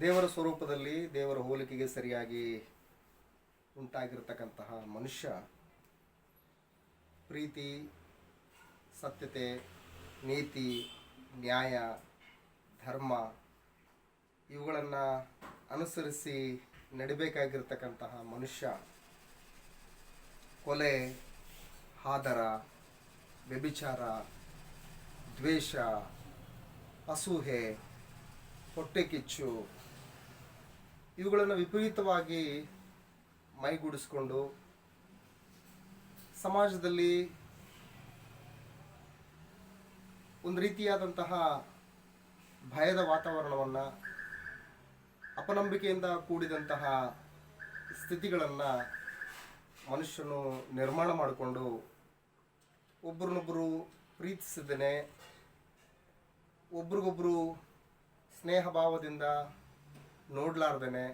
ದೇವರ ಸ್ವರೂಪದಲ್ಲಿ ದೇವರ ಹೋಲಿಕೆಗೆ ಸರಿಯಾಗಿ ಉಂಟಾಗಿರ್ತಕ್ಕಂತಹ ಮನುಷ್ಯ, ಪ್ರೀತಿ, ಸತ್ಯತೆ, ನೀತಿ, ನ್ಯಾಯ, ಧರ್ಮ ಇವುಗಳನ್ನು ಅನುಸರಿಸಿ ನಡಿಬೇಕಾಗಿರ್ತಕ್ಕಂತಹ ಮನುಷ್ಯ, ಕೊಲೆ, ಹಾದರ, ವ್ಯಭಿಚಾರ, ದ್ವೇಷ, ಅಸೂಹೆ, ಹೊಟ್ಟೆ ಕಿಚ್ಚು ಇವುಗಳನ್ನು ವಿಪರೀತವಾಗಿ ಮೈಗೂಡಿಸ್ಕೊಂಡು ಸಮಾಜದಲ್ಲಿ ಒಂದು ರೀತಿಯಾದಂತಹ ಭಯದ ವಾತಾವರಣವನ್ನು ಅಪನಂಬಿಕೆಯಿಂದ ಕೂಡಿದಂತಹ ಸ್ಥಿತಿಗಳನ್ನು ಮನುಷ್ಯನು ನಿರ್ಮಾಣ ಮಾಡಿಕೊಂಡು ಒಬ್ರನ್ನೊಬ್ಬರು ಪ್ರೀತಿಸಿದ್ದೇನೆ ಒಬ್ರಿಗೊಬ್ಬರು ಸ್ನೇಹ ಭಾವದಿಂದ ನೋಡ್ಲಾರ್ದೇನೆ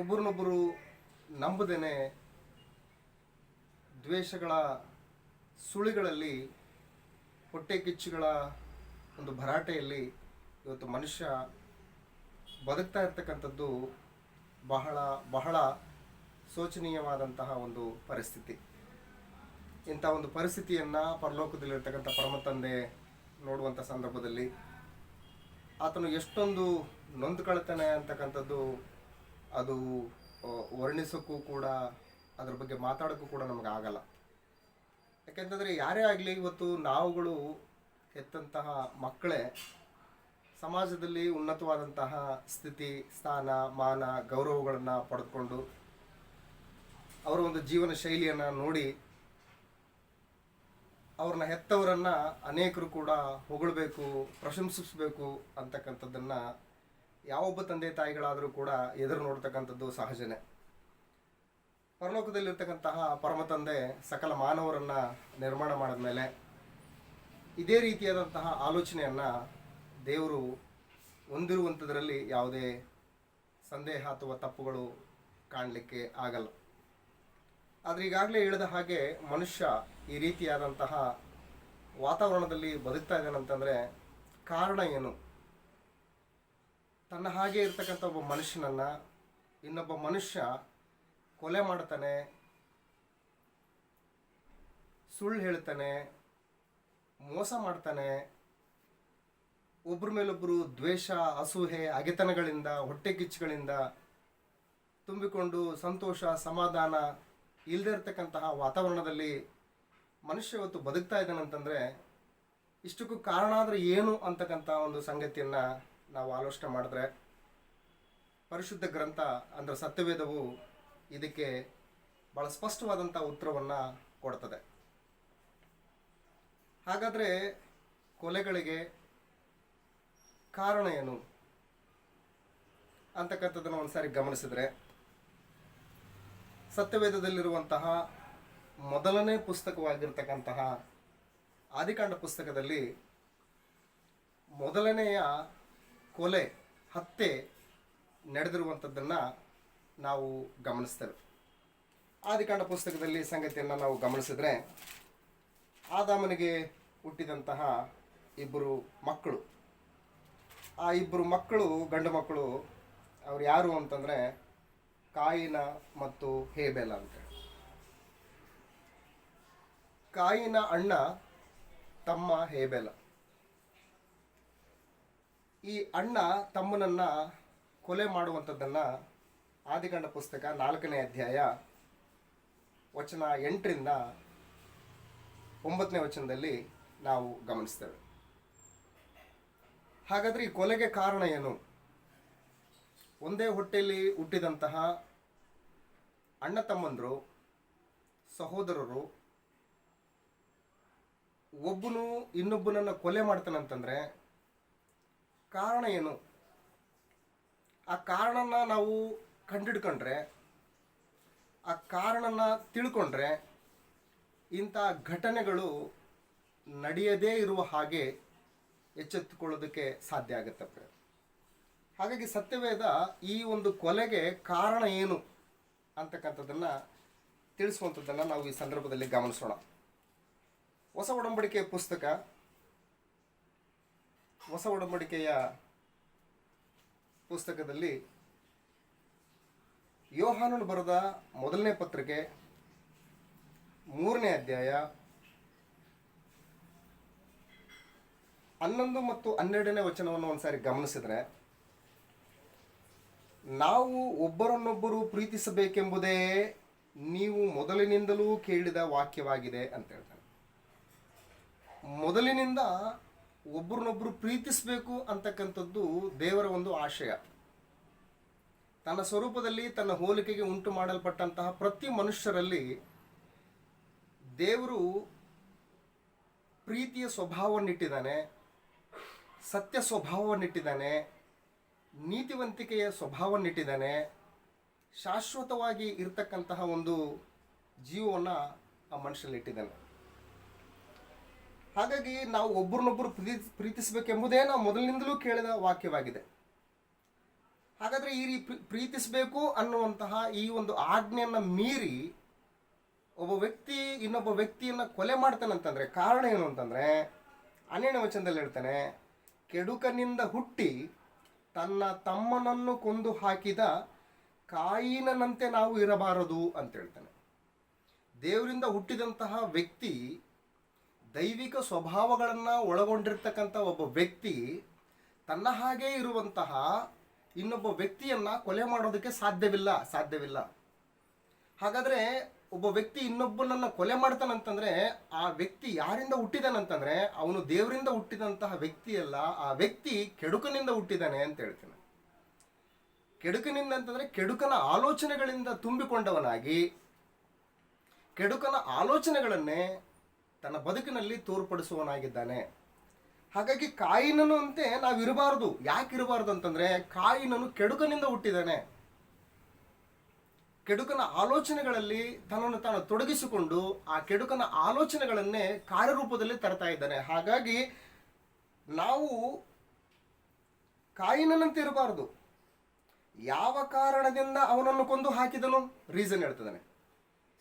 ಒಬ್ರನ್ನೊಬ್ಬರು ನಂಬದೇನೆ, ದ್ವೇಷಗಳ ಸುಳಿಗಳಲ್ಲಿ, ಹೊಟ್ಟೆ ಕಿಚ್ಚುಗಳ ಒಂದು ಭರಾಟೆಯಲ್ಲಿ ಇವತ್ತು ಮನುಷ್ಯ ಬದುಕ್ತಾ ಇರ್ತಕ್ಕಂಥದ್ದು ಬಹಳ ಬಹಳ ಶೋಚನೀಯವಾದಂತಹ ಒಂದು ಪರಿಸ್ಥಿತಿ. ಇಂಥ ಒಂದು ಪರಿಸ್ಥಿತಿಯನ್ನು ಪರಲೋಕದಲ್ಲಿರ್ತಕ್ಕಂಥ ಪರಮ ತಂದೆ ನೋಡುವಂಥ ಸಂದರ್ಭದಲ್ಲಿ ಆತನು ಎಷ್ಟೊಂದು ನೊಂದ್ಕೊಳ್ತಾನೆ ಅಂತಕ್ಕಂಥದ್ದು ಅದು ವರ್ಣಿಸೋಕ್ಕೂ ಕೂಡ, ಅದ್ರ ಬಗ್ಗೆ ಮಾತಾಡೋಕ್ಕೂ ಕೂಡ ನಮಗೆ ಆಗಲ್ಲ ಯಾಕೆಂತಂದರೆ ಯಾರೇ ಆಗಲಿ ಇವತ್ತು ನಾವುಗಳು ಹೆತ್ತಂತಹ ಮಕ್ಕಳೇ, ಸಮಾಜದಲ್ಲಿ ಉನ್ನತವಾದಂತಹ ಸ್ಥಿತಿ, ಸ್ಥಾನ, ಮಾನ, ಗೌರವಗಳನ್ನು ಪಡೆದುಕೊಂಡು, ಅವರ ಒಂದು ಜೀವನ ಶೈಲಿಯನ್ನು ನೋಡಿ ಅವ್ರನ್ನ ಹೆತ್ತವರನ್ನ ಅನೇಕರು ಕೂಡ ಹೊಗಳಬೇಕು, ಪ್ರಶಂಸಿಸಬೇಕು ಅಂತಕ್ಕಂಥದ್ದನ್ನು ಯಾವೊಬ್ಬ ತಂದೆ ತಾಯಿಗಳಾದರೂ ಕೂಡ ಎದುರು ನೋಡ್ತಕ್ಕಂಥದ್ದು ಸಹಜನೇ. ಪರಲೋಕದಲ್ಲಿರ್ತಕ್ಕಂತಹ ಪರಮ ತಂದೆ ಸಕಲ ಮಾನವರನ್ನ ನಿರ್ಮಾಣ ಮಾಡಿದ ಮೇಲೆ ಇದೇ ರೀತಿಯಾದಂತಹ ಆಲೋಚನೆಯನ್ನು ದೇವರು ಹೊಂದಿರುವಂಥದ್ರಲ್ಲಿ ಯಾವುದೇ ಸಂದೇಹ ಅಥವಾ ತಪ್ಪುಗಳು ಕಾಣಲಿಕ್ಕೆ ಆಗಲ್ಲ. ಆದರೆ ಈಗಾಗಲೇ ಹೇಳಿದ ಹಾಗೆ ಮನುಷ್ಯ ಈ ರೀತಿಯಾದಂತಹ ವಾತಾವರಣದಲ್ಲಿ ಬದುಕ್ತಾ ಇದ್ದಾನಂತಂದರೆ ಕಾರಣ ಏನು? ತನ್ನ ಹಾಗೆ ಇರ್ತಕ್ಕಂಥ ಒಬ್ಬ ಮನುಷ್ಯನನ್ನು ಇನ್ನೊಬ್ಬ ಮನುಷ್ಯ ಕೊಲೆ ಮಾಡ್ತಾನೆ, ಸುಳ್ಳು ಹೇಳ್ತಾನೆ, ಮೋಸ ಮಾಡ್ತಾನೆ ಒಬ್ಬರ ಮೇಲೊಬ್ಬರು ದ್ವೇಷ, ಅಸೂಹೆ, ಅಗೆತನಗಳಿಂದ, ಹೊಟ್ಟೆ ಕಿಚ್ಚುಗಳಿಂದ ತುಂಬಿಕೊಂಡು ಸಂತೋಷ, ಸಮಾಧಾನ ಇಲ್ಲದೆ ಇರತಕ್ಕಂತಹ ವಾತಾವರಣದಲ್ಲಿ ಮನುಷ್ಯ ಇವತ್ತು ಬದುಕ್ತಾ ಇದ್ದಾನಂತಂದರೆ ಇಷ್ಟಕ್ಕೂ ಕಾರಣ ಆದರೆ ಏನು ಅಂತಕ್ಕಂಥ ಒಂದು ಸಂಗತಿಯನ್ನು ನಾವು ಆಲೋಚನೆ ಮಾಡಿದ್ರೆ ಪರಿಶುದ್ಧ ಗ್ರಂಥ ಅಂದರೆ ಸತ್ಯವೇದವು ಇದಕ್ಕೆ ಭಾಳ ಸ್ಪಷ್ಟವಾದಂಥ ಉತ್ತರವನ್ನು ಕೊಡ್ತದೆ. ಹಾಗಾದರೆ ಕೊಲೆಗಳಿಗೆ ಕಾರಣ ಏನು ಅಂತಕ್ಕಂಥದ್ದನ್ನು ಒಂದ್ಸಾರಿ ಗಮನಿಸಿದ್ರೆ ಸತ್ಯವೇದದಲ್ಲಿರುವಂತಹ ಮೊದಲನೇ ಪುಸ್ತಕವಾಗಿರ್ತಕ್ಕಂತಹ ಆದಿಕಾಂಡ ಪುಸ್ತಕದಲ್ಲಿ ಮೊದಲನೆಯ ಕೊಲೆ, ಹತ್ಯೆ ನಡೆದಿರುವಂಥದ್ದನ್ನು ನಾವು ಗಮನಿಸ್ತೇವೆ. ಆದಿಕಾಂಡ ಪುಸ್ತಕದಲ್ಲಿ ಸಂಗತಿಯನ್ನು ನಾವು ಗಮನಿಸಿದರೆ ಆದಾಮನಿಗೆ ಹುಟ್ಟಿದಂತಹ ಇಬ್ಬರು ಮಕ್ಕಳು. ಆ ಇಬ್ಬರು ಮಕ್ಕಳು ಗಂಡು ಮಕ್ಕಳು, ಅವ್ರು ಯಾರು ಅಂತಂದರೆ ಕಾಯಿನ ಮತ್ತು ಹೇಬೆಲ ಅಂತ ಕಾಯಿನ ಅಣ್ಣ ತಮ್ಮ ಹೇಬೆಲ. ಈ ಅಣ್ಣ ತಮ್ಮನನ್ನ ಕೊಲೆ ಮಾಡುವಂಥದ್ದನ್ನು ಆದಿಕಂಡ ಪುಸ್ತಕ ನಾಲ್ಕನೇ ಅಧ್ಯಾಯ ವಚನ ಎಂಟರಿಂದ ಒಂಬತ್ತನೇ ವಚನದಲ್ಲಿ ನಾವು ಗಮನಿಸ್ತೇವೆ. ಹಾಗಾದ್ರೆ ಈ ಕೊಲೆಗೆ ಕಾರಣ ಏನು? ಒಂದೇ ಹೊಟ್ಟೆಯಲ್ಲಿ ಹುಟ್ಟಿದಂತಹ ಅಣ್ಣ ತಮ್ಮಂದರು, ಸಹೋದರರು, ಒಬ್ಬನು ಇನ್ನೊಬ್ಬನನ್ನು ಕೊಲೆ ಮಾಡ್ತಾನಂತಂದರೆ ಕಾರಣ ಏನು? ಆ ಕಾರಣನ ನಾವು ಕಂಡಿಡ್ಕೊಂಡ್ರೆ, ಆ ಕಾರಣನ ತಿಳ್ಕೊಂಡ್ರೆ ಇಂಥ ಘಟನೆಗಳು ನಡೆಯದೇ ಇರುವ ಹಾಗೆ ಎಚ್ಚೆತ್ತುಕೊಳ್ಳೋದಕ್ಕೆ ಸಾಧ್ಯ ಆಗುತ್ತಪ್ಪ ಹಾಗಾಗಿ ಸತ್ಯವೇದ ಈ ಒಂದು ಕೊಲೆಗೆ ಕಾರಣ ಏನು ಅಂತಕ್ಕಂಥದ್ದನ್ನು ತಿಳಿಸುವಂಥದ್ದನ್ನು ನಾವು ಈ ಸಂದರ್ಭದಲ್ಲಿ ಗಮನಿಸೋಣ. ಹೊಸ ಒಡಂಬಡಿಕೆಯ ಪುಸ್ತಕ, ಹೊಸ ಒಡಂಬಡಿಕೆಯ ಪುಸ್ತಕದಲ್ಲಿ ಯೋಹಾನನು ಬರೆದ ಮೊದಲನೇ ಪತ್ರಿಕೆ, ಮೂರನೇ ಅಧ್ಯಾಯ, ಹನ್ನೊಂದು ಮತ್ತು ಹನ್ನೆರಡನೇ ವಚನವನ್ನು ಒಂದ್ಸಾರಿ ಗಮನಿಸಿದ್ರೆ ನಾವು ಒಬ್ಬರನ್ನೊಬ್ಬರು ಪ್ರೀತಿಸಬೇಕೆಂಬುದೇ ನೀವು ಮೊದಲಿನಿಂದಲೂ ಕೇಳಿದ ವಾಕ್ಯವಾಗಿದೆ ಅಂತ ಹೇಳ್ತಾರೆ. ಮೊದಲಿನಿಂದ ಒಬ್ಬರನ್ನೊಬ್ಬರು ಪ್ರೀತಿಸಬೇಕು ಅಂತಕ್ಕಂಥದ್ದು ದೇವರ ಒಂದು ಆಶಯ. ತನ್ನ ಸ್ವರೂಪದಲ್ಲಿ ತನ್ನ ಹೋಲಿಕೆಗೆ ಉಂಟು ಮಾಡಲ್ಪಟ್ಟಂತಹ ಪ್ರತಿ ಮನುಷ್ಯರಲ್ಲಿ ದೇವರು ಪ್ರೀತಿಯ ಸ್ವಭಾವವನ್ನಿಟ್ಟಿದ್ದಾನೆ ಸತ್ಯ ಸ್ವಭಾವವನ್ನಿಟ್ಟಿದ್ದಾನೆ ನೀತಿವಂತಿಕೆಯ ಸ್ವಭಾವವನ್ನಿಟ್ಟಿದ್ದಾನೆ ಶಾಶ್ವತವಾಗಿ ಇರತಕ್ಕಂತಹ ಒಂದು ಜೀವವನ್ನು ಆ ಮನುಷ್ಯನಲ್ಲಿಟ್ಟಿದ್ದಾನೆ ಹಾಗಾಗಿ ನಾವು ಒಬ್ಬರನ್ನೊಬ್ಬರು ಪ್ರೀತಿ, ಪ್ರೀತಿಸಬೇಕೆಂಬುದೇ ನಾವು ಮೊದಲಿನಿಂದಲೂ ಕೇಳಿದ ವಾಕ್ಯವಾಗಿದೆ. ಹಾಗಾದರೆ ಈ ರೀ ಪ್ರೀ- ಪ್ರೀತಿಸಬೇಕು ಅನ್ನುವಂತಹ ಈ ಒಂದು ಆಜ್ಞೆಯನ್ನು ಮೀರಿ ಒಬ್ಬ ವ್ಯಕ್ತಿ ಇನ್ನೊಬ್ಬ ವ್ಯಕ್ತಿಯನ್ನು ಕೊಲೆ ಮಾಡ್ತಾನಂತಂದರೆ ಕಾರಣ ಏನು ಅಂತಂದರೆ, ಹನ್ನೆರಡನೇ ವಚನದಲ್ಲಿ ಹೇಳ್ತಾನೆ, ಕೆಡುಕನಿಂದ ಹುಟ್ಟಿ ತನ್ನ ತಮ್ಮನನ್ನು ಕೊಂದು ಹಾಕಿದ ಕಾಯಿನಂತೆ ನಾವು ಇರಬಾರದು ಅಂತ ಹೇಳ್ತಾನೆ. ದೇವರಿಂದ ಹುಟ್ಟಿದಂತಹ ವ್ಯಕ್ತಿ ದೈವಿಕ ಸ್ವಭಾವಗಳನ್ನು ಒಳಗೊಂಡಿರ್ತಕ್ಕಂಥ ಒಬ್ಬ ವ್ಯಕ್ತಿ ತನ್ನ ಹಾಗೆ ಇರುವಂತಹ ಇನ್ನೊಬ್ಬ ವ್ಯಕ್ತಿಯನ್ನ ಕೊಲೆ ಮಾಡೋದಕ್ಕೆ ಸಾಧ್ಯವಿಲ್ಲ ಸಾಧ್ಯವಿಲ್ಲ. ಹಾಗಾದ್ರೆ ಒಬ್ಬ ವ್ಯಕ್ತಿ ಇನ್ನೊಬ್ಬನನ್ನ ಕೊಲೆ ಮಾಡ್ತಾನಂತಂದ್ರೆ, ಆ ವ್ಯಕ್ತಿ ಯಾರಿಂದ ಹುಟ್ಟಿದಾನಂತಂದ್ರೆ, ಅವನು ದೇವರಿಂದ ಹುಟ್ಟಿದಂತಹ ವ್ಯಕ್ತಿ ಅಲ್ಲ, ಆ ವ್ಯಕ್ತಿ ಕೆಡುಕನಿಂದ ಹುಟ್ಟಿದಾನೆ ಅಂತ ಹೇಳ್ತೀನಿ. ಕೆಡುಕನಿಂದ ಅಂತಂದ್ರೆ ಕೆಡುಕನ ಆಲೋಚನೆಗಳಿಂದ ತುಂಬಿಕೊಂಡವನಾಗಿ, ಕೆಡುಕನ ಆಲೋಚನೆಗಳನ್ನೇ ತನ್ನ ಬದುಕಿನಲ್ಲಿ ತೋರ್ಪಡಿಸುವವನಾಗಿದ್ದಾನೆ. ಹಾಗಾಗಿ ಕಾಯಿನನು ಅಂತೆ ನಾವು ಇರಬಾರದು ಯಾಕೆ ಇರಬಾರದು ಅಂತಂದ್ರೆ ಕಾಯಿನನು ಕೆಡುಕನಿಂದ ಹುಟ್ಟಿದಾನೆ. ಕೆಡುಕನ ಆಲೋಚನೆಗಳಲ್ಲಿ ತನ್ನನ್ನು ತಾನು ತೊಡಗಿಸಿಕೊಂಡು ಆ ಕೆಡುಕನ ಆಲೋಚನೆಗಳನ್ನೇ ಕಾರ್ಯರೂಪದಲ್ಲಿ ತರ್ತಾ ಇದ್ದಾನೆ. ಹಾಗಾಗಿ ನಾವು ಕಾಯಿನಂತೆ ಇರಬಾರದು. ಯಾವ ಕಾರಣದಿಂದ ಅವನನ್ನು ಕೊಂದು ಹಾಕಿದನು? ರೀಸನ್ ಹೇಳ್ತಿದ್ದಾನೆ.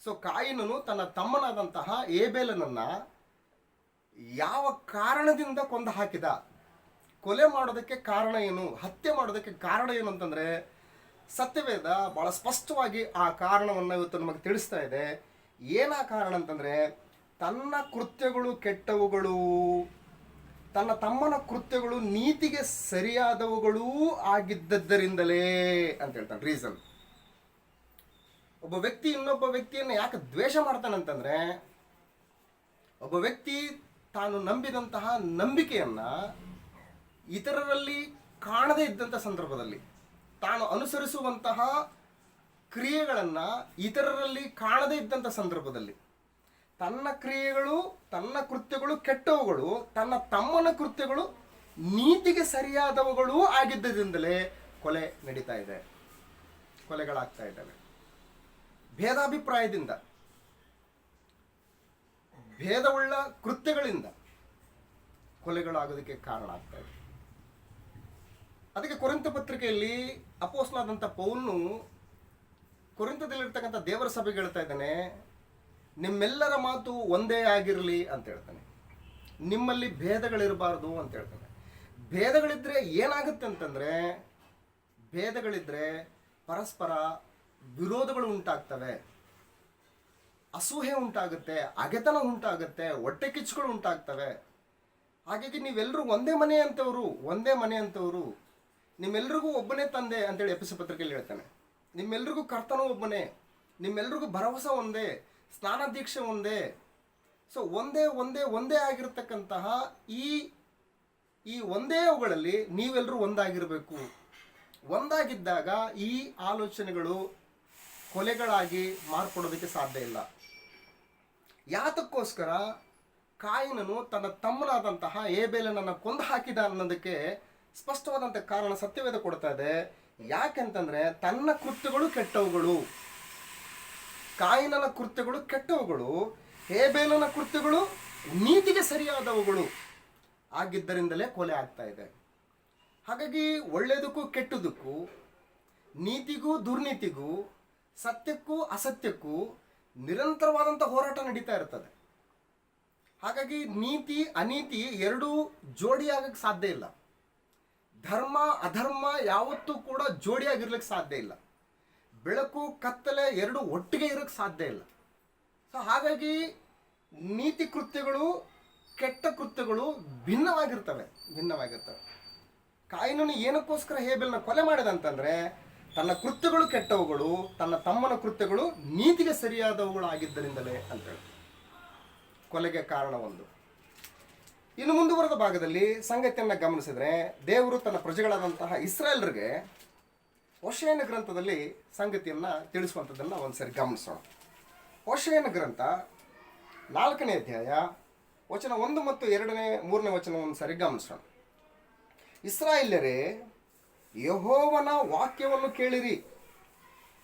ಸೊ ಕಾಯಿನನು ತನ್ನ ತಮ್ಮನಾದಂತಹ ಏಬೇಲನನ್ನ ಯಾವ ಕಾರಣದಿಂದ ಕೊಂದು ಹಾಕಿದ? ಕೊಲೆ ಮಾಡೋದಕ್ಕೆ ಕಾರಣ ಏನು? ಹತ್ಯೆ ಮಾಡೋದಕ್ಕೆ ಕಾರಣ ಏನು ಅಂತಂದ್ರೆ ಸತ್ಯವೇದ ಬಹಳ ಸ್ಪಷ್ಟವಾಗಿ ಆ ಕಾರಣವನ್ನು ಇವತ್ತು ನಮಗೆ ತಿಳಿಸ್ತಾ ಇದೆ. ಏನ ಕಾರಣ ಅಂತಂದ್ರೆ, ತನ್ನ ಕೃತ್ಯಗಳು ಕೆಟ್ಟವುಗಳು, ತನ್ನ ತಮ್ಮನ ಕೃತ್ಯಗಳು ನೀತಿಗೆ ಸರಿಯಾದವುಗಳೂ ಆಗಿದ್ದದ್ದರಿಂದಲೇ ಅಂತ ಹೇಳ್ತಾನೆ ರೀಸನ್ ಒಬ್ಬ ವ್ಯಕ್ತಿ ಇನ್ನೊಬ್ಬ ವ್ಯಕ್ತಿಯನ್ನು ಯಾಕೆ ದ್ವೇಷ ಮಾಡ್ತಾನಂತಂದ್ರೆ ಒಬ್ಬ ವ್ಯಕ್ತಿ ತಾನು ನಂಬಿದಂತಹ ನಂಬಿಕೆಯನ್ನ ಇತರರಲ್ಲಿ ಕಾಣದೇ ಇದ್ದಂಥ ಸಂದರ್ಭದಲ್ಲಿ ತಾನು ಅನುಸರಿಸುವಂತಹ ಕ್ರಿಯೆಗಳನ್ನು ಇತರರಲ್ಲಿ ಕಾಣದೇ ಇದ್ದಂಥ ಸಂದರ್ಭದಲ್ಲಿ ತನ್ನ ಕ್ರಿಯೆಗಳು, ತನ್ನ ಕೃತ್ಯಗಳು ಕೆಟ್ಟವುಗಳು, ತನ್ನ ತಮ್ಮನ ಕೃತ್ಯಗಳು ನೀತಿಗೆ ಸರಿಯಾದವುಗಳು ಆಗಿದ್ದರಿಂದಲೇ ಕೊಲೆ ನಡೀತಾ ಇದೆ. ಕೊಲೆಗಳಾಗ್ತಾ ಇದ್ದಾವೆ. ಭೇದಾಭಿಪ್ರಾಯದಿಂದ, ಭೇದವುಳ್ಳ ಕೃತ್ಯಗಳಿಂದ ಕೊಲೆಗಳಾಗೋದಕ್ಕೆ ಕಾರಣ ಆಗ್ತಾ ಇದೆ. ಅದಕ್ಕೆ ಕೊರೆಂತ ಪತ್ರಿಕೆಯಲ್ಲಿ ಅಪೋಸ್ಲಾದಂಥ ಪೌಲ್ನು ಕುರಿತದಲ್ಲಿರ್ತಕ್ಕಂಥ ದೇವರ ಸಭೆಗೆ ಹೇಳ್ತಾ ಇದ್ದಾನೆ, ನಿಮ್ಮೆಲ್ಲರ ಮಾತು ಒಂದೇ ಆಗಿರಲಿ ಅಂತ ಹೇಳ್ತಾನೆ. ನಿಮ್ಮಲ್ಲಿ ಭೇದಗಳಿರಬಾರ್ದು ಅಂತ ಹೇಳ್ತಾನೆ. ಭೇದಗಳಿದ್ರೆ ಏನಾಗುತ್ತೆ ಅಂತಂದ್ರೆ, ಭೇದಗಳಿದ್ರೆ ಪರಸ್ಪರ ವಿರೋಧಗಳು ಉಂಟಾಗ್ತವೆ. ಅಸೂಹೆ ಉಂಟಾಗುತ್ತೆ, ಅಗೆತನ ಉಂಟಾಗುತ್ತೆ, ಹೊಟ್ಟೆ ಕಿಚ್ಚುಗಳು ಉಂಟಾಗ್ತವೆ. ಹಾಗಾಗಿ ನೀವೆಲ್ಲರೂ ಒಂದೇ ಮನೆ ಅಂತವರು ಒಂದೇ ಮನೆ ಅಂತವರು ನಿಮ್ಮೆಲ್ರಿಗೂ ಒಬ್ಬನೇ ತಂದೆ ಅಂತೇಳಿ ಎಪ್ಪಿಸ ಪತ್ರಿಕೆಯಲ್ಲಿ ಹೇಳ್ತಾನೆ. ನಿಮ್ಮೆಲ್ರಿಗೂ ಕರ್ತನೂ ಒಬ್ಬನೇ. ನಿಮ್ಮೆಲ್ರಿಗೂ ಭರವಸೆ ಒಂದೇ ಸ್ನಾನ ದೀಕ್ಷೆ ಒಂದೇ. ಸೊ ಒಂದೇ ಒಂದೇ ಒಂದೇ ಆಗಿರತಕ್ಕಂತಹ ಈ ಈ ಒಂದೇ ಅವುಗಳಲ್ಲಿ ನೀವೆಲ್ಲರೂ ಒಂದಾಗಿರಬೇಕು. ಒಂದಾಗಿದ್ದಾಗ ಈ ಆಲೋಚನೆಗಳು ಕೊಲೆಗಳಾಗಿ ಮಾರ್ಪಡೋದಕ್ಕೆ ಸಾಧ್ಯ ಇಲ್ಲ. ಯಾತಕ್ಕೋಸ್ಕರ ಕಾಯಿನನು ತನ್ನ ತಮ್ಮನಾದಂತಹ ಏಬೇಲನನ್ನು ಕೊಂದು ಹಾಕಿದ ಅನ್ನೋದಕ್ಕೆ ಸ್ಪಷ್ಟವಾದಂಥ ಕಾರಣ ಸತ್ಯವೇದ ಕೊಡ್ತಾ ಇದೆ. ಯಾಕೆಂತಂದ್ರೆ, ತನ್ನ ಕೃತ್ಯಗಳು ಕೆಟ್ಟವುಗಳು. ಕಾಯಿನನ ಕೃತ್ಯಗಳು ಕೆಟ್ಟವುಗಳು. ಹೇಬೇಲನ ಕೃತ್ಯಗಳು ನೀತಿಗೆ ಸರಿಯಾದವುಗಳು ಆಗಿದ್ದರಿಂದಲೇ ಕೊಲೆ ಆಗ್ತಾ ಇದೆ. ಹಾಗಾಗಿ ಒಳ್ಳೆಯದಕ್ಕೂ ಕೆಟ್ಟದಕ್ಕೂ ನೀತಿಗೂ ದುರ್ನೀತಿಗೂ, ಸತ್ಯಕ್ಕೂ ಅಸತ್ಯಕ್ಕೂ ನಿರಂತರವಾದಂಥ ಹೋರಾಟ ನಡೀತಾ ಇರ್ತದೆ. ಹಾಗಾಗಿ ನೀತಿ, ಅನೀತಿ ಎರಡೂ ಜೋಡಿಯಾಗಕ್ಕೆ ಸಾಧ್ಯ ಇಲ್ಲ. ಧರ್ಮ, ಅಧರ್ಮ ಯಾವತ್ತೂ ಕೂಡ ಜೋಡಿಯಾಗಿರ್ಲಿಕ್ಕೆ ಸಾಧ್ಯ ಇಲ್ಲ. ಬೆಳಕು, ಕತ್ತಲೆ ಎರಡು ಒಟ್ಟಿಗೆ ಇರೋಕ್ಕೆ ಸಾಧ್ಯ ಇಲ್ಲ. ಸೊ ಹಾಗಾಗಿ ನೀತಿ ಕೃತ್ಯಗಳು, ಕೆಟ್ಟ ಕೃತ್ಯಗಳು ಭಿನ್ನವಾಗಿರ್ತವೆ ಭಿನ್ನವಾಗಿರ್ತವೆ. ಕಾಯಿನೂ ಏನಕ್ಕೋಸ್ಕರ ಹೇಬೆಲ್ನ ಕೊಲೆ ಮಾಡಿದಂತಂದ್ರೆ, ತನ್ನ ಕೃತ್ಯಗಳು ಕೆಟ್ಟವುಗಳು, ತನ್ನ ತಮ್ಮನ ಕೃತ್ಯಗಳು ನೀತಿಗೆ ಸರಿಯಾದವುಗಳು ಆಗಿದ್ದರಿಂದಲೇ ಅಂತೇಳಿ ಕೊಲೆಗೆ ಕಾರಣ ಒಂದು. ಇನ್ನು ಮುಂದುವರೆದ ಭಾಗದಲ್ಲಿ ಸಂಗತಿಯನ್ನು ಗಮನಿಸಿದರೆ ದೇವರು ತನ್ನ ಪ್ರಜೆಗಳಾದಂತಹ ಇಸ್ರಾಯೇಲ್ರಿಗೆ ಹೊಷೆಯನ ಗ್ರಂಥದಲ್ಲಿ ಸಂಗತಿಯನ್ನ ತಿಳಿಸುವಂಥದ್ದನ್ನು ಒಂದ್ಸರಿ ಗಮನಿಸೋಣ. ಹೊಷೆಯನ ಗ್ರಂಥ ನಾಲ್ಕನೇ ಅಧ್ಯಾಯ ವಚನ ಒಂದು ಮತ್ತು ಎರಡನೇ, ಮೂರನೇ ವಚನ ಒಂದ್ಸರಿ ಗಮನಿಸೋಣ. ಇಸ್ರಾಯೇಲ್ಯರೇ, ಯಹೋವನ ವಾಕ್ಯವನ್ನು ಕೇಳಿರಿ.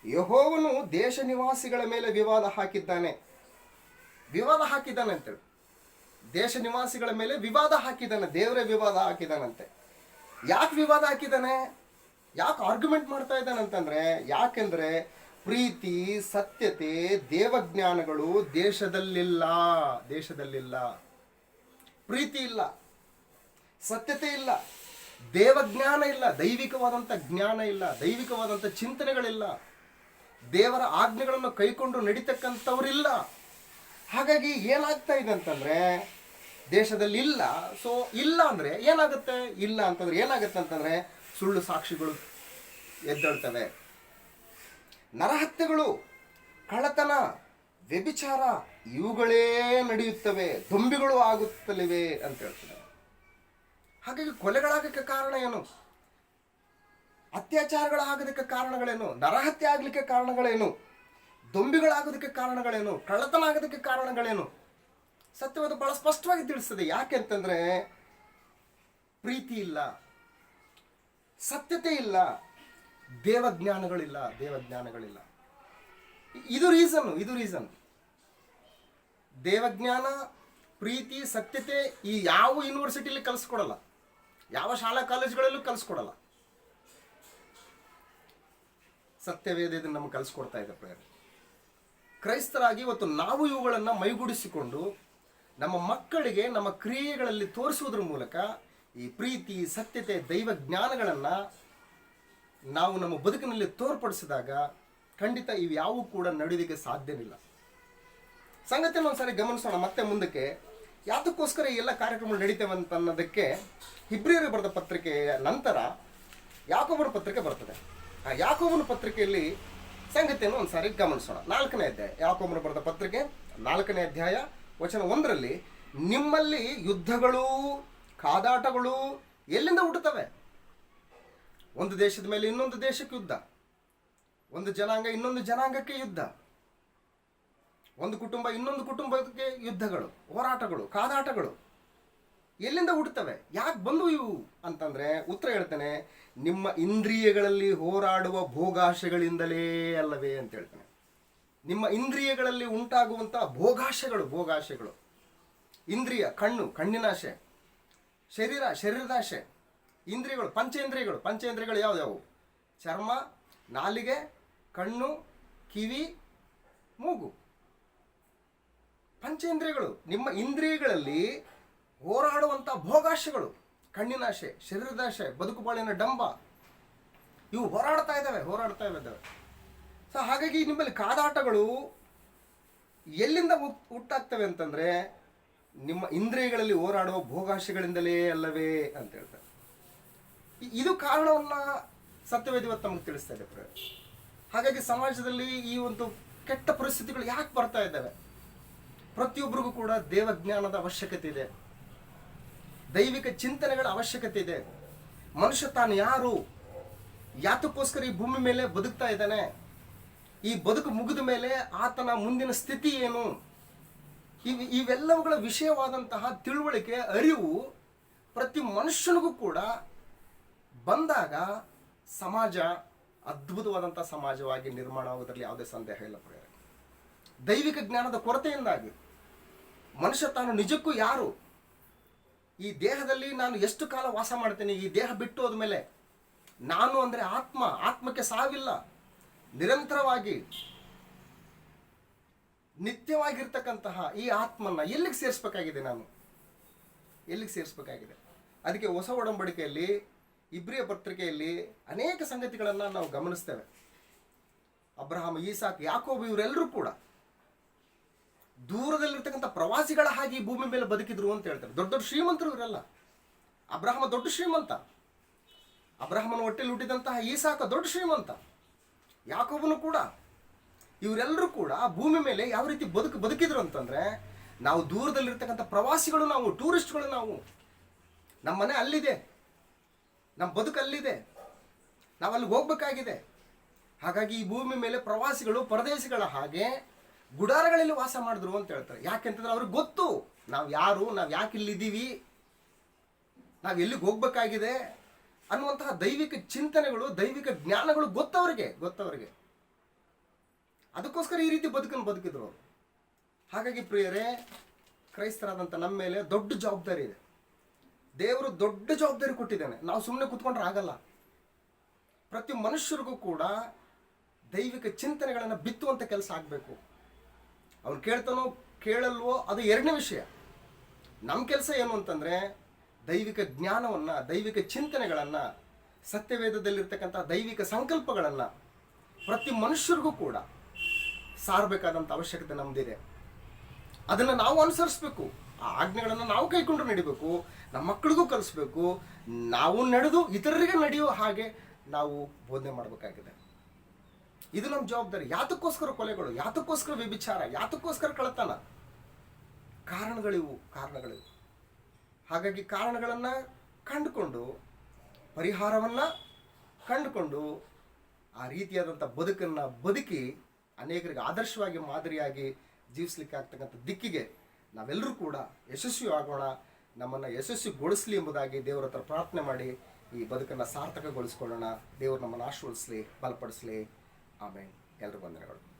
ಯಹೋವನು ದೇಶ ನಿವಾಸಿಗಳ ಮೇಲೆ ವಿವಾದ ಹಾಕಿದ್ದಾನೆ. ವಿವಾದ ಹಾಕಿದ್ದಾನೆ ಅಂತೇಳಿ. ದೇಶ ನಿವಾಸಿಗಳ ಮೇಲೆ ವಿವಾದ ಹಾಕಿದ್ದಾನೆ, ದೇವರೇ ವಿವಾದ ಹಾಕಿದಾನಂತೆ ಯಾಕೆ ವಿವಾದ ಹಾಕಿದ್ದಾನೆ? ಯಾಕೆ ಆರ್ಗ್ಯುಮೆಂಟ್ ಮಾಡ್ತಾ ಇದ್ದಾನೆ ಅಂತಂದ್ರೆ, ಯಾಕೆಂದ್ರೆ ಪ್ರೀತಿ, ಸತ್ಯತೆ, ದೇವಜ್ಞಾನಗಳು ದೇಶದಲ್ಲಿಲ್ಲ ದೇಶದಲ್ಲಿಲ್ಲ. ಪ್ರೀತಿ ಇಲ್ಲ, ಸತ್ಯತೆ ಇಲ್ಲ, ದೇವಜ್ಞಾನ ಇಲ್ಲ, ದೈವಿಕವಾದಂಥ ಜ್ಞಾನ ಇಲ್ಲ, ದೈವಿಕವಾದಂಥ ಚಿಂತನೆಗಳಿಲ್ಲ. ದೇವರ ಆಜ್ಞೆಗಳನ್ನು ಕೈಕೊಂಡು ನಡೀತಕ್ಕಂಥವ್ರಿಲ್ಲ. ಹಾಗಾಗಿ ಏನಾಗ್ತಾ ಇದೆ ಅಂತಂದ್ರೆ ದೇಶದಲ್ಲಿ ಇಲ್ಲ ಸೊ ಇಲ್ಲ ಅಂದ್ರೆ ಏನಾಗುತ್ತೆ? ಇಲ್ಲ ಅಂತಂದ್ರೆ ಏನಾಗುತ್ತೆ ಅಂತಂದ್ರೆ ಸುಳ್ಳು ಸಾಕ್ಷಿಗಳು ಎದ್ದೇಳ್ತವೆ. ನರಹತ್ಯೆಗಳು, ಕಳ್ಳತನ, ವ್ಯಭಿಚಾರ, ಇವುಗಳೇ ನಡೆಯುತ್ತವೆ. ದೊಂಬಿಗಳು ಆಗುತ್ತಲಿವೆ ಅಂತ ಹೇಳ್ತಾರೆ ಹಾಗಾಗಿ ಕೊಲೆಗಳಾಗಕ್ಕೆ ಕಾರಣ ಏನು? ಅತ್ಯಾಚಾರಗಳಾಗೋದಕ್ಕೆ ಕಾರಣಗಳೇನು? ನರಹತ್ಯೆ ಆಗಲಿಕ್ಕೆ ಕಾರಣಗಳೇನು? ದೊಂಬಿಗಳಾಗೋದಕ್ಕೆ ಕಾರಣಗಳೇನು? ಕಳ್ಳತನ ಆಗೋದಕ್ಕೆ ಕಾರಣಗಳೇನು? ಸತ್ಯವಾದ ಬಹಳ ಸ್ಪಷ್ಟವಾಗಿ ತಿಳಿಸ್ತದೆ. ಯಾಕೆ ಅಂತಂದ್ರೆ ಪ್ರೀತಿ ಇಲ್ಲ, ಸತ್ಯತೆ ಇಲ್ಲ, ದೇವಜ್ಞಾನಗಳಿಲ್ಲ ದೇವಜ್ಞಾನಗಳಿಲ್ಲ. ಇದು ರೀಸನ್ ಇದು ರೀಸನ್. ದೇವಜ್ಞಾನ, ಪ್ರೀತಿ, ಸತ್ಯತೆ ಈ ಯಾವ ಯೂನಿವರ್ಸಿಟಿಲಿ ಕಲಿಸ್ಕೊಡಲ್ಲ. ಯಾವ ಶಾಲಾ ಕಾಲೇಜುಗಳಲ್ಲೂ ಕಲಿಸ್ಕೊಡಲ್ಲ. ಸತ್ಯವೇದ ಇದನ್ನು ನಮಗೆ ಕಲಿಸ್ಕೊಡ್ತಾ ಇದೆ ಕ್ರೈಸ್ತರಾಗಿ ಇವತ್ತು ನಾವು ಇವುಗಳನ್ನು ಮೈಗೂಡಿಸಿಕೊಂಡು ನಮ್ಮ ಮಕ್ಕಳಿಗೆ ನಮ್ಮ ಕ್ರಿಯೆಗಳಲ್ಲಿ ತೋರಿಸುವುದ್ರ ಮೂಲಕ ಈ ಪ್ರೀತಿ, ಸತ್ಯತೆ, ದೈವ ಜ್ಞಾನಗಳನ್ನು ನಾವು ನಮ್ಮ ಬದುಕಿನಲ್ಲಿ ತೋರ್ಪಡಿಸಿದಾಗ ಖಂಡಿತ ಇವ್ಯಾವೂ ಕೂಡ ನಡೆಯೋದಕ್ಕೆ ಸಾಧ್ಯವಿಲ್ಲ ಸಂಗತಿಯನ್ನು ಒಂದ್ಸರಿ ಗಮನಿಸೋಣ. ಮತ್ತೆ ಮುಂದಕ್ಕೆ ಯಾತಕ್ಕೋಸ್ಕರ ಎಲ್ಲ ಕಾರ್ಯಕ್ರಮಗಳು ನಡೀತೇವೆ ಅಂತ ಅನ್ನೋದಕ್ಕೆ ಹಿಬ್ರಿಯರು ಬರೆದ ಪತ್ರಿಕೆಯ ನಂತರ ಯಾಕೋಬನ ಪತ್ರಿಕೆ ಬರ್ತದೆ. ಆ ಯಾಕೋಬನ ಪತ್ರಿಕೆಯಲ್ಲಿ ಸಂಗತಿಯನ್ನು ಒಂದ್ಸಾರಿ ಗಮನಿಸೋಣ. ನಾಲ್ಕನೇ ಅಧ್ಯಾಯ. ಯಾಕೋಬನ ಬರೆದ ಪತ್ರಿಕೆ ನಾಲ್ಕನೇ ಅಧ್ಯಾಯ ವಚನ ಒಂದರಲ್ಲಿ, ನಿಮ್ಮಲ್ಲಿ ಯುದ್ಧಗಳು, ಕಾದಾಟಗಳು ಎಲ್ಲಿಂದ ಹುಟ್ಟುತ್ತವೆ? ಒಂದು ದೇಶದ ಮೇಲೆ ಇನ್ನೊಂದು ದೇಶಕ್ಕೆ ಯುದ್ಧ. ಒಂದು ಜನಾಂಗ ಇನ್ನೊಂದು ಜನಾಂಗಕ್ಕೆ ಯುದ್ಧ. ಒಂದು ಕುಟುಂಬ ಇನ್ನೊಂದು ಕುಟುಂಬಕ್ಕೆ ಯುದ್ಧಗಳು, ಹೋರಾಟಗಳು, ಕಾದಾಟಗಳು ಎಲ್ಲಿಂದ ಹುಟ್ಟುತ್ತವೆ? ಯಾಕೆ ಬಂದು ಇವು? ಅಂತಂದ್ರೆ, ಉತ್ತರ ಹೇಳ್ತೇನೆ, ನಿಮ್ಮ ಇಂದ್ರಿಯಗಳಲ್ಲಿ ಹೋರಾಡುವ ಭೋಗಾಶೆಗಳಿಂದಲೇ ಅಲ್ಲವೇ ಅಂತ ಹೇಳ್ತಾನೆ ನಿಮ್ಮ ಇಂದ್ರಿಯಗಳಲ್ಲಿ ಉಂಟಾಗುವಂಥ ಭೋಗಾಶೆಗಳು ಭೋಗಾಶೆಗಳು. ಇಂದ್ರಿಯ, ಕಣ್ಣು, ಕಣ್ಣಿನಾಶೆ, ಶರೀರ, ಶರೀರದಾಶೆ, ಇಂದ್ರಿಯಗಳು, ಪಂಚೇಂದ್ರಿಯಗಳು. ಪಂಚೇಂದ್ರಿಯಗಳು ಯಾವ್ಯಾವು? ಚರ್ಮ, ನಾಲಿಗೆ, ಕಣ್ಣು, ಕಿವಿ, ಮೂಗು. ಪಂಚೇಂದ್ರಿಯಗಳು, ನಿಮ್ಮ ಇಂದ್ರಿಯಗಳಲ್ಲಿ ಹೋರಾಡುವಂಥ ಭೋಗಾಶೆಗಳು. ಕಣ್ಣಿನಾಶೆ, ಶರೀರದಾಶೆ, ಬದುಕು ಬಾಳಿನ ಡಂಬ. ಇವು ಹೋರಾಡ್ತಾ ಇದ್ದಾವೆ ಹೋರಾಡ್ತಾ ಇದ್ದಾವೆ. ಸೊ ಹಾಗಾಗಿ ನಿಮ್ಮಲ್ಲಿ ಕಾದಾಟಗಳು ಎಲ್ಲಿಂದ ಹುಟ್- ಹುಟ್ಟಾಗ್ತವೆ ಅಂತಂದರೆ ನಿಮ್ಮ ಇಂದ್ರಿಯಗಳಲ್ಲಿ ಹೋರಾಡುವ ಭೋಗಾಶೆಗಳಿಂದಲೇ ಅಲ್ಲವೇ ಅಂತ ಹೇಳ್ತಾರೆ. ಇದು ಕಾರಣವನ್ನು ಸತ್ಯವೇದ ತಮಗೆ ತಿಳಿಸ್ತಾ ಇದೆ ಹಾಗಾಗಿ ಸಮಾಜದಲ್ಲಿ ಈ ಒಂದು ಕೆಟ್ಟ ಪರಿಸ್ಥಿತಿಗಳು ಯಾಕೆ ಬರ್ತಾ ಇದ್ದಾವೆ? ಪ್ರತಿಯೊಬ್ಬರಿಗೂ ಕೂಡ ದೇವಜ್ಞಾನದ ಅವಶ್ಯಕತೆ ಇದೆ. ದೈವಿಕ ಚಿಂತನೆಗಳ ಅವಶ್ಯಕತೆ ಇದೆ. ಮನುಷ್ಯ ತಾನು ಯಾರು? ಯಾತಕ್ಕೋಸ್ಕರ ಈ ಭೂಮಿ ಮೇಲೆ ಬದುಕ್ತಾ ಇದ್ದಾನೆ? ಈ ಬದುಕು ಮುಗಿದ ಮೇಲೆ ಆತನ ಮುಂದಿನ ಸ್ಥಿತಿ ಏನು? ಇವ್ ಇವೆಲ್ಲವುಗಳ ವಿಷಯವಾದಂತಹ ತಿಳುವಳಿಕೆ, ಅರಿವು ಪ್ರತಿ ಮನುಷ್ಯನಿಗೂ ಕೂಡ ಬಂದಾಗ ಸಮಾಜ ಅದ್ಭುತವಾದಂಥ ಸಮಾಜವಾಗಿ ನಿರ್ಮಾಣ ಆಗೋದ್ರಲ್ಲಿ ಯಾವುದೇ ಸಂದೇಹ ಇಲ್ಲ ಪ್ರಿಯರೇ. ದೈವಿಕ ಜ್ಞಾನದ ಕೊರತೆಯಿಂದಾಗಿ ಮನುಷ್ಯ ತಾನು ನಿಜಕ್ಕೂ ಯಾರು? ಈ ದೇಹದಲ್ಲಿ ನಾನು ಎಷ್ಟು ಕಾಲ ವಾಸ ಮಾಡ್ತೇನೆ? ಈ ದೇಹ ಬಿಟ್ಟು ಹೋದ್ಮೇಲೆ ನಾನು ಅಂದರೆ ಆತ್ಮ, ಆತ್ಮಕ್ಕೆ ಸಾವಿಲ್ಲ. ನಿರಂತರವಾಗಿ ನಿತ್ಯವಾಗಿರ್ತಕ್ಕಂತಹ ಈ ಆತ್ಮನ್ನ ಎಲ್ಲಿಗೆ ಸೇರಿಸ್ಬೇಕಾಗಿದೆ ನಾನು? ಎಲ್ಲಿಗೆ ಸೇರಿಸ್ಬೇಕಾಗಿದೆ? ಅದಕ್ಕೆ ಹೊಸ ಒಡಂಬಡಿಕೆಯಲ್ಲಿ, ಇಬ್ರಿಯ ಪತ್ರಿಕೆಯಲ್ಲಿ ಅನೇಕ ಸಂಗತಿಗಳನ್ನು ನಾವು ಗಮನಿಸ್ತೇವೆ. ಅಬ್ರಹಾಮ್ ಈಸಾಕ್, ಯಾಕೋಬ್ ಇವರೆಲ್ಲರೂ ಕೂಡ ದೂರದಲ್ಲಿರ್ತಕ್ಕಂಥ ಪ್ರವಾಸಿಗಳ ಹಾಗೆ ಭೂಮಿ ಮೇಲೆ ಬದುಕಿದ್ರು ಅಂತ ಹೇಳ್ತಾರೆ. ದೊಡ್ಡ ದೊಡ್ಡ ಶ್ರೀಮಂತರು ಇವರೆಲ್ಲ. ಅಬ್ರಹಾಮ ದೊಡ್ಡ ಶ್ರೀಮಂತ. ಅಬ್ರಹಮನ ಹೊಟ್ಟೆಲಿ ಹುಟ್ಟಿದಂತಹ ಈಸಾಕ ದೊಡ್ಡ ಶ್ರೀಮಂತ. ಯಾಕೋಬನು ಕೂಡ. ಇವರೆಲ್ಲರೂ ಕೂಡ ಭೂಮಿ ಮೇಲೆ ಯಾವ ರೀತಿ ಬದುಕು, ಬದುಕಿದ್ರು ಅಂತಂದ್ರೆ ನಾವು ದೂರದಲ್ಲಿರ್ತಕ್ಕಂಥ ಪ್ರವಾಸಿಗಳು ನಾವು, ಟೂರಿಸ್ಟ್ಗಳು ನಾವು. ನಮ್ಮ ಮನೆ ಅಲ್ಲಿದೆ. ನಮ್ಮ ಬದುಕು ಅಲ್ಲಿದೆ. ನಾವು ಅಲ್ಲಿಗೆ ಹೋಗ್ಬೇಕಾಗಿದೆ. ಹಾಗಾಗಿ ಈ ಭೂಮಿ ಮೇಲೆ ಪ್ರವಾಸಿಗಳು, ಪರದೇಶಿಗಳ ಹಾಗೆ ಗುಡಾರಗಳಲ್ಲಿ ವಾಸ ಮಾಡಿದ್ರು ಅಂತ ಹೇಳ್ತಾರೆ. ಯಾಕೆಂತಂದ್ರೆ ಅವ್ರಿಗೆ ಗೊತ್ತು. ನಾವು ಯಾರು, ನಾವು ಯಾಕೆ ಇಲ್ಲಿದ್ದೀವಿ? ನಾವು ಎಲ್ಲಿಗೆ ಹೋಗ್ಬೇಕಾಗಿದೆ? ಅನ್ನುವಂತಹ ದೈವಿಕ ಚಿಂತನೆಗಳು, ದೈವಿಕ ಜ್ಞಾನಗಳು ಗೊತ್ತವರಿಗೆ ಗೊತ್ತವರಿಗೆ. ಅದಕ್ಕೋಸ್ಕರ ಈ ರೀತಿ ಬದುಕನ್ನು ಬದುಕಿದ್ರು ಅವರು. ಹಾಗಾಗಿ ಪ್ರಿಯರೇ, ಕ್ರೈಸ್ತರಾದಂಥ ನಮ್ಮ ಮೇಲೆ ದೊಡ್ಡ ಜವಾಬ್ದಾರಿ ಇದೆ. ದೇವರು ದೊಡ್ಡ ಜವಾಬ್ದಾರಿ ಕೊಟ್ಟಿದ್ದಾನೆ. ನಾವು ಸುಮ್ಮನೆ ಕೂತ್ಕೊಂಡ್ರೆ ಆಗಲ್ಲ. ಪ್ರತಿ ಮನುಷ್ಯರಿಗೂ ಕೂಡ ದೈವಿಕ ಚಿಂತನೆಗಳನ್ನು ಬಿತ್ತುವಂಥ ಕೆಲಸ ಆಗಬೇಕು. ಅವ್ನು ಕೇಳ್ತಾನೋ, ಕೇಳಲ್ವೋ, ಅದು ಎರಡನೇ ವಿಷಯ. ನಮ್ಮ ಕೆಲಸ ಏನು ಅಂತಂದರೆ ದೈವಿಕ ಜ್ಞಾನವನ್ನು, ದೈವಿಕ ಚಿಂತನೆಗಳನ್ನು, ಸತ್ಯವೇದದಲ್ಲಿರ್ತಕ್ಕಂಥ ದೈವಿಕ ಸಂಕಲ್ಪಗಳನ್ನು ಪ್ರತಿ ಮನುಷ್ಯರಿಗೂ ಕೂಡ ಸಾರಬೇಕಾದಂಥ ಅವಶ್ಯಕತೆ ನಮ್ಮದಿದೆ ಅದನ್ನು ನಾವು ಅನುಸರಿಸಬೇಕು. ಆ ಆಜ್ಞೆಗಳನ್ನು ನಾವು ಕೈಕೊಂಡು ನಡಿಬೇಕು. ನಮ್ಮ ಮಕ್ಕಳಿಗೂ ಕಲಿಸ್ಬೇಕು. ನಾವು ನಡೆದು ಇತರರಿಗೆ ನಡೆಯೋ ಹಾಗೆ ನಾವು ಬೋಧನೆ ಮಾಡಬೇಕಾಗಿದೆ. ಇದು ನಮ್ಮ ಜವಾಬ್ದಾರಿ. ಯಾತಕ್ಕೋಸ್ಕರ ಕೊಲೆಗಳು? ಯಾತಕ್ಕೋಸ್ಕರ ವ್ಯಭಿಚಾರ? ಯಾತಕ್ಕೋಸ್ಕರ ಕಳತನ ಕಾರಣಗಳಿವು ಕಾರಣಗಳಿವು. ಹಾಗಾಗಿ ಕಾರಣಗಳನ್ನು ಕಂಡುಕೊಂಡು, ಪರಿಹಾರವನ್ನು ಕಂಡುಕೊಂಡು, ಆ ರೀತಿಯಾದಂಥ ಬದುಕನ್ನು ಬದುಕಿ ಅನೇಕರಿಗೆ ಆದರ್ಶವಾಗಿ, ಮಾದರಿಯಾಗಿ ಜೀವಿಸ್ಲಿಕ್ಕೆ ಆಗ್ತಕ್ಕಂಥ ದಿಕ್ಕಿಗೆ ನಾವೆಲ್ಲರೂ ಕೂಡ ಯಶಸ್ವಿ ಆಗೋಣ, ನಮ್ಮನ್ನು ಯಶಸ್ವಿಗೊಳಿಸಲಿ ಎಂಬುದಾಗಿ ದೇವರ ಹತ್ರ ಪ್ರಾರ್ಥನೆ ಮಾಡಿ ಈ ಬದುಕನ್ನು ಸಾರ್ಥಕಗೊಳಿಸ್ಕೊಳ್ಳೋಣ. ದೇವರು ನಮ್ಮನ್ನು ಆಶೀರ್ವದಿಸಲಿ, ಬಲಪಡಿಸಲಿ. ಆಮೇಲೆ ಎಲ್ಲರೂ ವಂದನೆಗಳು.